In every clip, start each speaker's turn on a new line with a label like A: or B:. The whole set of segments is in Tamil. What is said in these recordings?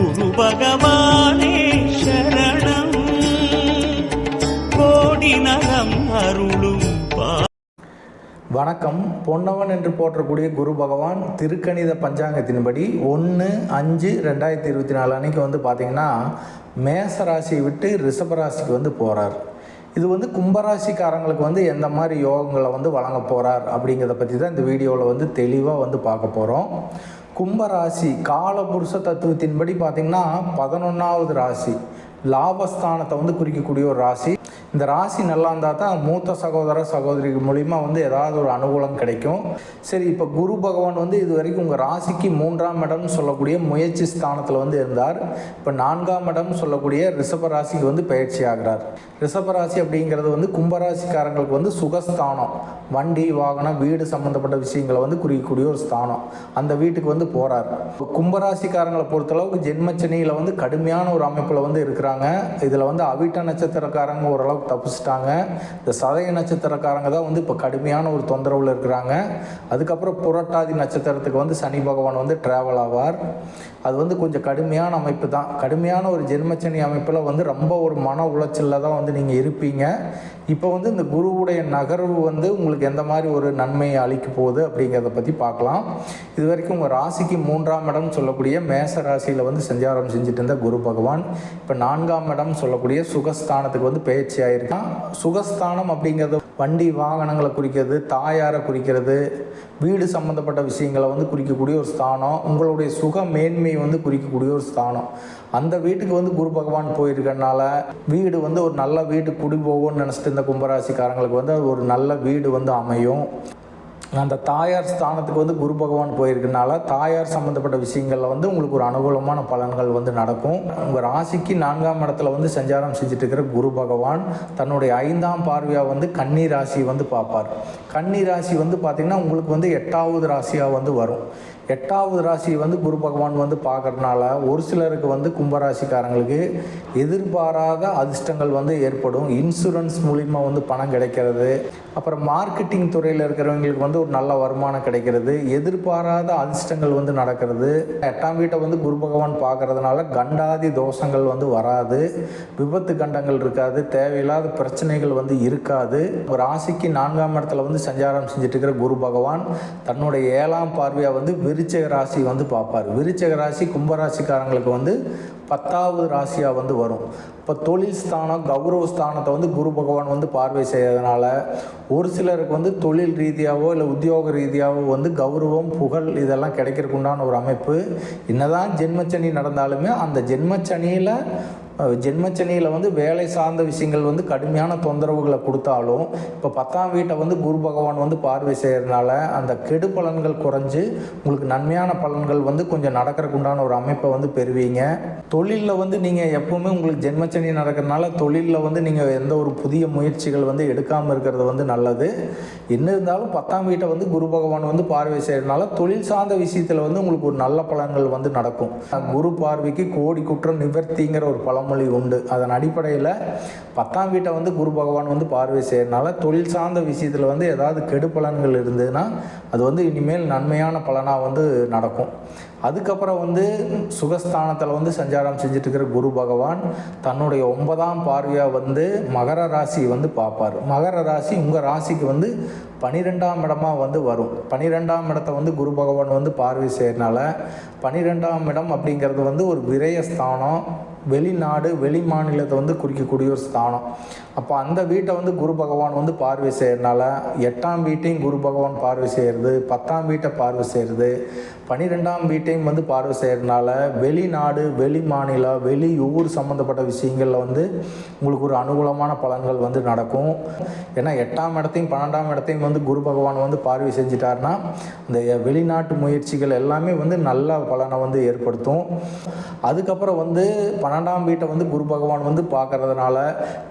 A: குரு பகவானே சரணம். கோடி நலம் அருளும்
B: வணக்கம். பொன்னவன் என்று போற்றக்கூடிய குரு பகவான் திருக்கணித பஞ்சாங்கத்தின்படி ஒன்று அஞ்சு ரெண்டாயிரத்தி இருபத்தி நாலு அன்னைக்கு வந்து பார்த்திங்கன்னா மேச ராசியை விட்டு ரிஷபராசிக்கு வந்து போகிறார் இது வந்து கும்பராசிக்காரங்களுக்கு வந்து எந்த மாதிரி யோகங்களை வந்து வழங்க போகிறார் அப்படிங்கிறத பற்றி தான் இந்த வீடியோவில் வந்து தெளிவாக வந்து பார்க்க போகிறோம் கும்பராசி காலபுருஷ தத்துவத்தின்படி பார்த்திங்கன்னா பதினொன்றாவது ராசி லாபஸ்தானத்தை வந்து குறிக்கக்கூடிய ஒரு ராசி. இந்த ராசி நல்லா இருந்தால் தான் மூத்த சகோதர சகோதரி மூலிமா வந்து ஏதாவது ஒரு அனுகூலம் கிடைக்கும். சரி இப்போ குரு பகவான் வந்து இது வரைக்கும் உங்கள் ராசிக்கு மூன்றாம் இடம்னு சொல்லக்கூடிய முயற்சி ஸ்தானத்தில் வந்து இருந்தார். இப்போ நான்காம் இடம் சொல்லக்கூடிய ரிஷப ராசிக்கு வந்து பயிற்சி ஆகிறார். ரிஷப ராசி அப்படிங்கிறது வந்து கும்பராசிக்காரங்களுக்கு வந்து சுகஸ்தானம். வண்டி வாகனம் வீடு சம்மந்தப்பட்ட விஷயங்களை வந்து குறிக்கக்கூடிய ஒரு ஸ்தானம். அந்த வீட்டுக்கு வந்து போகிறார் கும்பராசிக்காரங்களை பொறுத்தளவுக்கு ஜென்மச்சனியில் வந்து கடுமையான ஒரு அமைப்பில் வந்து இருக்கிறாங்க. இதில் வந்து அவிட்ட நட்சத்திரக்காரங்க ஓரளவுக்கு தப்பிச்சிட்டாங்க. இந்த சதய நட்சத்திரக்காரங்க தான் வந்து இப்போ கடுமையான ஒரு தொந்தரவில் இருக்கிறாங்க. அதுக்கப்புறம் புரட்டாதி நட்சத்திரத்துக்கு வந்து சனி பகவான் வந்து ட்ராவல் ஆவார். அது வந்து கொஞ்சம் கடுமையான அமைப்பு தான். கடுமையான ஒரு ஜென்மச்சனி அமைப்பில் வந்து ரொம்ப ஒரு மன உளைச்சலில் தான் வந்து நீங்கள் இருப்பீங்க. இப்போ வந்து இந்த குருவுடைய நகர்வு வந்து உங்களுக்கு எந்த மாதிரி ஒரு நன்மையை அளிக்க போகுது அப்படிங்கிறத பற்றி பார்க்கலாம். இது வரைக்கும் உங்கள் ராசிக்கு மூன்றாம் இடம் சொல்லக்கூடிய மேச ராசியில் வந்து சஞ்சாரம் செஞ்சுட்டு இருந்த குரு பகவான். இப்போ நான்காம் இடம் சொல்லக்கூடிய சுகஸ்தானத்துக்கு வந்து பேச்சு ஆயிருக்கு சுகஸ்தானம் அப்படிங்கிறது வண்டி வாகனங்களை குறிக்கிறது தாயாரை குறிக்கிறது வீடு சம்மந்தப்பட்ட விஷயங்களை வந்து குறிக்கக்கூடிய ஒரு ஸ்தானம் உங்களுடைய சுக மேன்மை வந்து குறிக்கக்கூடிய ஒரு ஸ்தானம். அந்த வீட்டுக்கு வந்து குரு பகவான் போயிருக்கனால வீடு வந்து ஒரு நல்ல வீடு குடி போகும்னு நினச்சிட்டு இந்த கும்பராசிக்காரங்களுக்கு வந்து ஒரு நல்ல வீடு வந்து அமையும். அந்த தாயார் ஸ்தானத்துக்கு வந்து குரு பகவான் போயிருக்கனால தாயார் சம்மந்தப்பட்ட விஷயங்களில் வந்து உங்களுக்கு ஒரு அனுகூலமான பலன்கள் வந்து நடக்கும். உங்கள் ராசிக்கு நான்காம் இடத்துல வந்து சஞ்சாரம் செஞ்சுட்டு இருக்கிற குரு பகவான் தன்னுடைய ஐந்தாம் பார்வையாக வந்து கன்னி ராசி வந்து பார்ப்பார். கன்னி ராசி வந்து பார்த்திங்கன்னா உங்களுக்கு வந்து எட்டாவது ராசியாக வந்து வரும். எட்டாவது ராசி வந்து குரு பகவான் வந்து பார்க்கறதுனால ஒரு சிலருக்கு வந்து கும்பராசிக்காரங்களுக்கு எதிர்பாராத அதிர்ஷ்டங்கள் வந்து ஏற்படும். இன்சூரன்ஸ் மூலிமா வந்து பணம் கிடைக்கிறது. அப்புறம் மார்க்கெட்டிங் துறையில் இருக்கிறவங்களுக்கு வந்து ஒரு நல்ல வருமானம் கிடைக்கிறது. எதிர்பாராத அதிர்ஷ்டங்கள் வந்து நடக்கிறது. எட்டாம் வீட்டை வந்து குரு பகவான் பார்க்கறதுனால கண்டாதி தோஷங்கள் வந்து வராது. விபத்து கண்டங்கள் இருக்காது. தேவையில்லாத பிரச்சனைகள் வந்து இருக்காது. ஒரு ராசிக்கு நான்காம் இடத்துல வந்து சஞ்சாரம் செஞ்சுட்டு இருக்கிற குரு பகவான் தன்னுடைய ஏழாம் பார்வையாக வந்து விருச்சக ராசி வந்து பார்ப்பார். விருச்சக ராசி கும்பராசிக்காரங்களுக்கு வந்து பத்தாவது ராசியாக வந்து வரும். இப்போ தொழில் ஸ்தானம் கௌரவ ஸ்தானத்தை வந்து குரு பகவான் வந்து பார்வை செய்யறதுனால ஒரு சிலருக்கு வந்து தொழில் ரீதியாகவோ இல்லை உத்தியோக ரீதியாகவோ வந்து கௌரவம் புகழ் இதெல்லாம் கிடைக்கிறக்குண்டான ஒரு அமைப்பு. என்னதான் ஜென்மச்சனி நடந்தாலுமே அந்த ஜென்மச்சனியில் ஜென்மச்சனியில் வந்து வேலை சார்ந்த விஷயங்கள் வந்து கடுமையான தொந்தரவுகளை கொடுத்தாலும் இப்போ பத்தாம் வீட்டை வந்து குரு பகவான் வந்து பார்வை செய்கிறதுனால அந்த கெடு பலன்கள் குறைஞ்சு உங்களுக்கு நன்மையான பலன்கள் வந்து கொஞ்சம் நடக்கிறதுக்கு உண்டான ஒரு அமைப்பை வந்து பெறுவீங்க. தொழிலில் வந்து நீங்கள் எப்போவுமே உங்களுக்கு ஜென்மச்சனி நடக்கிறதுனால தொழிலில் வந்து நீங்கள் எந்த ஒரு புதிய முயற்சிகள் வந்து எடுக்காமல் இருக்கிறது வந்து நல்லது. என்ன இருந்தாலும் பத்தாம் வீட்டை வந்து குரு பகவான் வந்து பார்வை செய்கிறதுனால தொழில் சார்ந்த விஷயத்தில் வந்து உங்களுக்கு ஒரு நல்ல பலன்கள் வந்து நடக்கும். குரு பார்வைக்கு கோடி குற்றம் நிவர்த்திங்கிற ஒரு பழமொழி உண்டு. அதன் அடிப்படையில் பத்தாம் வீட்டை வந்து குரு பகவான் வந்து பார்வை செய்யறதுனால தொழில் சார்ந்த விஷயத்தில் வந்து ஏதாவது கெடு பலன்கள் இருந்ததுன்னா அது வந்து இனிமேல் நன்மையான பலனாக வந்து நடக்கும். அதுக்கப்புறம் வந்து சுகஸ்தானத்தில் வந்து சஞ்சாரம் செஞ்சுட்டு இருக்கிற குரு பகவான் தன்னுடைய ஒன்பதாம் பார்வையாக வந்து மகர ராசி வந்து பார்ப்பார். மகர ராசி உங்கள் ராசிக்கு வந்து பனிரெண்டாம் இடமாக வந்து வரும். பனிரெண்டாம் இடத்த வந்து குரு பகவான் வந்து பார்வை செய்யறதுனால பனிரெண்டாம் இடம் அப்படிங்கிறது வந்து ஒரு விரயஸ்தானம் வெளிநாடு வெளி மாநிலத்தை வந்து குறிக்கக்கூடிய ஒரு ஸ்தானம். அப்போ அந்த வீட்டை வந்து குரு பகவான் வந்து பார்வை செய்யறதுனால எட்டாம் வீட்டையும் குரு பகவான் பார்வை செய்கிறது பத்தாம் வீட்டை பார்வை செய்கிறது பன்னிரெண்டாம் வீட்டையும் வந்து பார்வை செய்கிறதுனால வெளிநாடு வெளி மாநிலம் வெளி ஊர் சம்மந்தப்பட்ட விஷயங்களில் வந்து உங்களுக்கு ஒரு அனுகூலமான பலன்கள் வந்து நடக்கும். ஏன்னா எட்டாம் இடத்தையும் பன்னெண்டாம் இடத்தையும் வந்து குரு பகவான் வந்து பார்வை செஞ்சிட்டாருன்னா இந்த வெளிநாட்டு முயற்சிகள் எல்லாமே வந்து நல்ல பலனை வந்து ஏற்படுத்தும். அதுக்கப்புறம் வந்து பன்னெண்டாம் வீட்டை வந்து குரு பகவான் வந்து பார்க்கறதுனால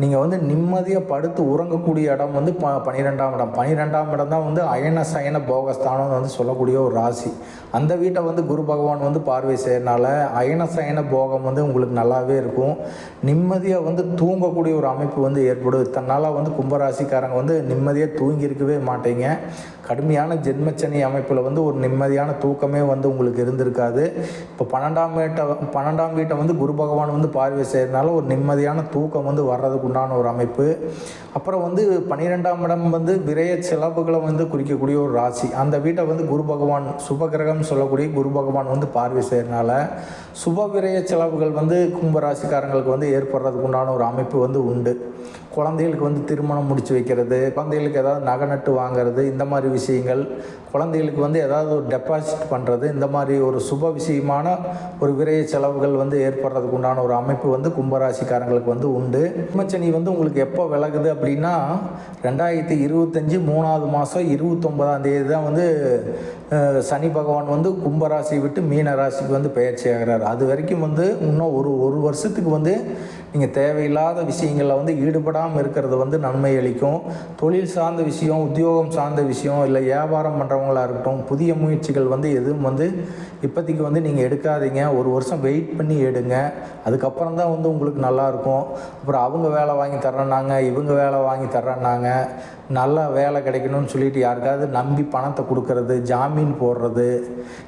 B: நீங்கள் வந்து நிம்மதியாக படுத்து உறங்கக்கூடிய இடம் வந்து ப பன்னிரெண்டாம் இடம். பன்னிரெண்டாம் இடம் தான் வந்து அயன சயன போகஸ்தானம் வந்து சொல்லக்கூடிய ஒரு ராசி. அந்த அந்த வீட்டை வந்து குரு பகவான் வந்து பார்வை செய்யறனால அயன சயன போகம் வந்து உங்களுக்கு நல்லாவே இருக்கும். நிம்மதியாக வந்து தூங்கக்கூடிய ஒரு அமைப்பு வந்து ஏற்படும். தன்னால் வந்து கும்பராசிக்காரங்க வந்து நிம்மதியாக தூங்கி இருக்கவே மாட்டீங்க. கடுமையான ஜென்மச்சனி அமைப்பில் வந்து ஒரு நிம்மதியான தூக்கமே வந்து உங்களுக்கு இருந்திருக்காது. இப்போ பன்னெண்டாம் வீட்டை பன்னெண்டாம் வீட்டை வந்து குரு பகவான் வந்து பார்வை செய்கிறதுனால ஒரு நிம்மதியான தூக்கம் வந்து வர்றதுக்கு உண்டான ஒரு அமைப்பு. அப்புறம் வந்து பன்னிரெண்டாம் இடம் வந்து விரைய செலவுகளை வந்து குறிக்கக்கூடிய ஒரு ராசி. அந்த வீட்டை வந்து குரு பகவான் சுபகிரகம் சொல்லக்கூடிய குரு பகவான் வந்து பார்வை செய்யறதுனால சுப விரய செலவுகள் வந்து கும்பராசிக்காரங்களுக்கு வந்து ஏற்படுறதுக்கு உண்டான ஒரு அமைப்பு வந்து உண்டு. குழந்தைகளுக்கு வந்து திருமணம் முடிச்சு வைக்கிறது குழந்தைகளுக்கு ஏதாவது நகை நட்டு வாங்குறது இந்த மாதிரி விஷயங்கள் குழந்தைகளுக்கு வந்து ஏதாவது ஒரு டெபாசிட் பண்ணுறது இந்த மாதிரி ஒரு சுப விஷயமான ஒரு விரைய செலவுகள் வந்து ஏற்படுறதுக்கு உண்டான ஒரு அமைப்பு வந்து கும்பராசிக்காரங்களுக்கு வந்து உண்டு. கும்பச்சனி வந்து உங்களுக்கு எப்போ விலகுது அப்படின்னா ரெண்டாயிரத்தி இருபத்தஞ்சி மூணாவது மாதம் இருபத்தொம்பதாம் தேதி தான் வந்து சனி பகவான் வந்து கும்பராசி விட்டு மீன ராசிக்கு வந்து பயிற்சி ஆகிறார் அது வரைக்கும் வந்து இன்னும் ஒரு ஒரு வருஷத்துக்கு வந்து நீங்கள் தேவையில்லாத விஷயங்களில் வந்து ஈடுபடாமல் இருக்கிறது வந்து நன்மை அளிக்கும். தொழில் சார்ந்த விஷயம் உத்தியோகம் சார்ந்த விஷயம் இல்லை வியாபாரம் பண்ணுறவங்களா இருக்கட்டும் புதிய முயற்சிகள் வந்து எதுவும் வந்து இப்போதைக்கு வந்து நீங்கள் எடுக்காதீங்க. ஒரு வருஷம் வெயிட் பண்ணி எடுங்க. அதுக்கப்புறம் தான் வந்து உங்களுக்கு நல்லாயிருக்கும் அப்புறம் அவங்க வேலை வாங்கி தர்றேன்னாங்க இவங்க வேலை வாங்கி தர்றேன்னாங்க. நல்ல வேலை கிடைக்கணும்னு சொல்லிட்டு யாருக்காவது நம்பி பணத்தை கொடுக்கறது ஜாமீன் போடுறது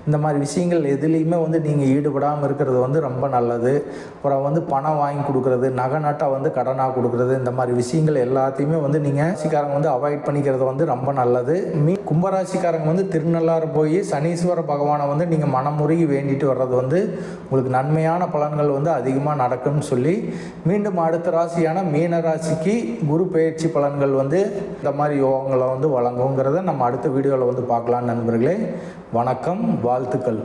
B: இந்த மாதிரி விஷயங்கள் எதுலேயுமே வந்து நீங்கள் ஈடுபடாமல் இருக்கிறது வந்து ரொம்ப நல்லது. அப்புறம் வந்து பணம் வாங்கி கொடுக்குறது நகை நாட்டாக வந்து கடனாக கொடுக்கறது இந்த மாதிரி விஷயங்கள் எல்லாத்தையுமே வந்து நீங்கள் ராசிக்காரங்க வந்து அவாய்ட் பண்ணிக்கிறது வந்து ரொம்ப நல்லது. மீ கும்பராசிக்காரங்க வந்து திருநள்ளாறு போய் சனீஸ்வர பகவானை வந்து நீங்கள் மனமுருகி வேண்டிட்டு வர்றது வந்து உங்களுக்கு நன்மையான பலன்கள் வந்து அதிகமாக நடக்கும்னு சொல்லி மீண்டும் அடுத்த ராசியான மீன ராசிக்கு குரு பெயர்ச்சி பலன்கள் வந்து இந்த மாதிரி யோகங்களை வந்து வழங்குங்கிறத நம்ம அடுத்த வீடியோவில் வந்து பார்க்கலாம் நண்பர்களே. வணக்கம் வாழ்த்துக்கள்.